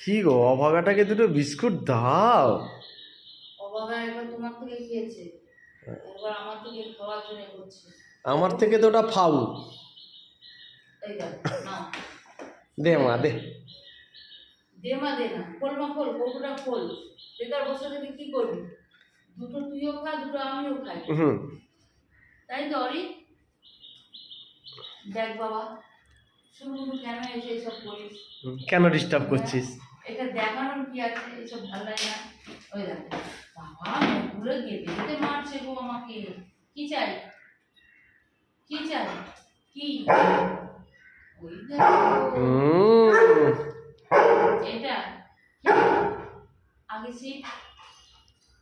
কি গো অভাগাটাকে দুটো বিস্কুট দাও। একবার তোমার থেকে খেয়েছে একবার আমার থেকে খাওয়ার জন্য করছে। আমার থেকে তো ওটা ফাউ। এই দেখ দে মা দে। দে মা দে না। খোল মা খোল কৌটোটা খোল। বেকার বসে থেকে কি করবি? দুটো তুইও খা দুটো আমিও খাই। তাই তো অরি দেখ বাবা শুধু কেন এসে করিস? কেন ডিস্টার্ব করছিস? কি আছে? এসব ভালো লাগে না। ওই দেখ, বাবা মুখগুলো গেঁদে গেঁদে মারছে গো আমাকে। কি চাই? কি চাই? কি? এটা আগে সিট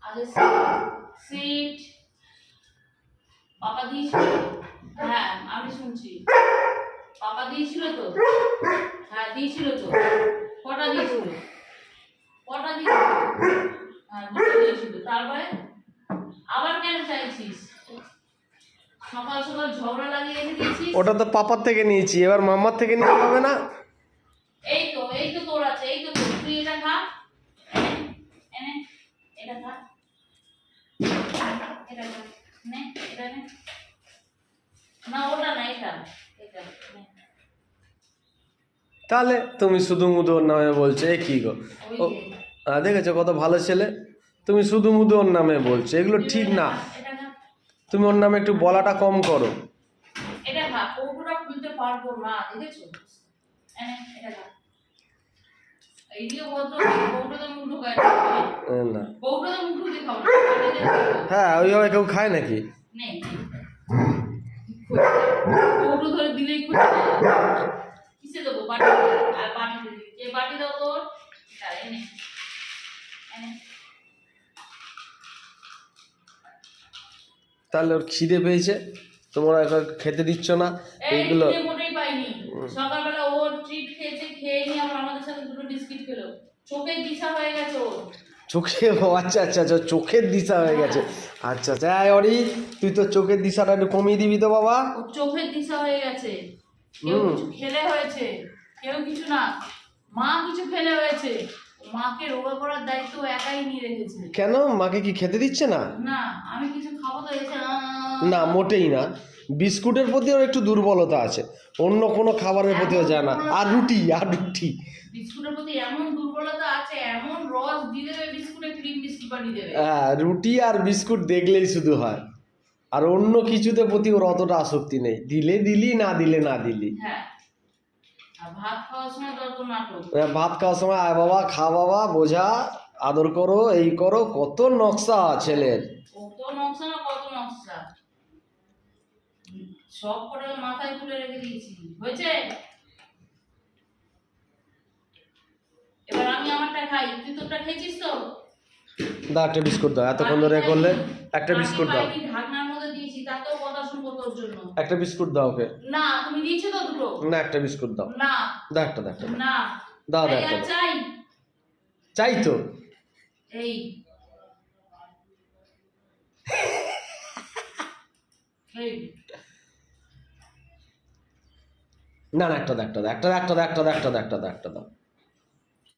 আগে সিট সিট পাপা দিয়েছিল? হ্যাঁ আমি শুনছি। পাপা দিয়েছিল তো? হ্যাঁ দিয়েছিল তো। কটা দিয়েছিল? কটা দিয়েছিল তারপরে আবার কেন চাইছিস? সকাল সকাল ঝগড়া লাগিয়ে রেখে দিয়েছিস? ওটা তো পাপার থেকে নিয়েছি এবার মাম্মার থেকে নিতে হবে না? এই তো এই তো তোর আছে এই তো তোর। তুই এটা খা। এনে এনে এটা খা। এটা খা। নে এটা নে। না ওটা না এটা। এটা নে। তাহলে তুমি শুধু মুদু ওর নামে বলছো এ কী গো? ও হ্যাঁ দেখেছ কত ভালো ছেলে? তুমি শুধু মুদু ওর নামে বলছো এগুলো ঠিক না। তুমি ওর নামে একটু বলাটা কম করো। হ্যাঁ ওইভাবে কেউ খায় নাকি? এনে এনে তাহলে ওর খিদে পেয়েছে তোমরা এখন খেতে দিচ্ছ না এই এইগুলো মোটেই পাইনি। সকালবেলা ও ট্রিট খেয়েছে খেয়ে নিয়ে আবার আমাদের সাথে দুটো বিস্কিট খেলো। চোখে দিশা হয়ে গেছে ওর। চোখে ও আচ্ছা আচ্ছা আচ্ছা চোখের দিশা হয়ে গেছে। আচ্ছা আচ্ছা এই অরি তুই তো চোখের দিশাটা একটু কমিয়ে দিবি তো বাবা। চোখের দিশা হয়ে গেছে। কেউ হুম। কিছু খেলে হয়েছে কেউ কিছু না। মা কিছু খেলে হয়েছে। মাকে রোগা করার দায়িত্ব একাই নিয়ে রেখেছে। কেন? মাকে কি খেতে দিচ্ছে না? না আমি কিছু খাব তো এসে না মোটেই না। বিস্কুটের প্রতি ওর একটু দুর্বলতা আছে। অন্য কোনো খাবারের প্রতিও যায় না। আর রুটি আর রুটি। বিস্কুটের প্রতি এমন দুর্বলতা আছে এমন রস দিয়ে দেবে বিস্কুটে ক্রিম বিস্কুট বানিয়ে দেবে। হ্যাঁ রুটি আর বিস্কুট দেখলেই শুধু হয়। আর অন্য কিছুতে প্রতি ওর অতটা আসক্তি নেই। দিলে দিলি না দিলে না দিলি। হ্যাঁ। ভাত খাওয়ার সময় আয় বাবা খা বাবা বোঝা আদর করো এই করো কত নকশা ছেলের। কত নকশা না কত নকশা। সব করে মাথায় তুলে রেখে দিয়েছি। হয়েছে? এবার আমি আমারটা খাই। তুই তোরটা খেয়েছিস তো? দা একটা বিস্কুট দাও এতক্ষণ ধরে করলে একটা বিস্কুট দাও। জন্য। একটা বিস্কুট দাও ওকে। না তুমি দিয়েছ তো দুটো। না একটা বিস্কুট দাও। না। দাও একটা দাও না। দাও দাও একটা চাই। চাই তো। এই। না না একটা দাও একটা দাও। একটা দাও একটা দাও একটা দাও একটা দাও একটা দাও।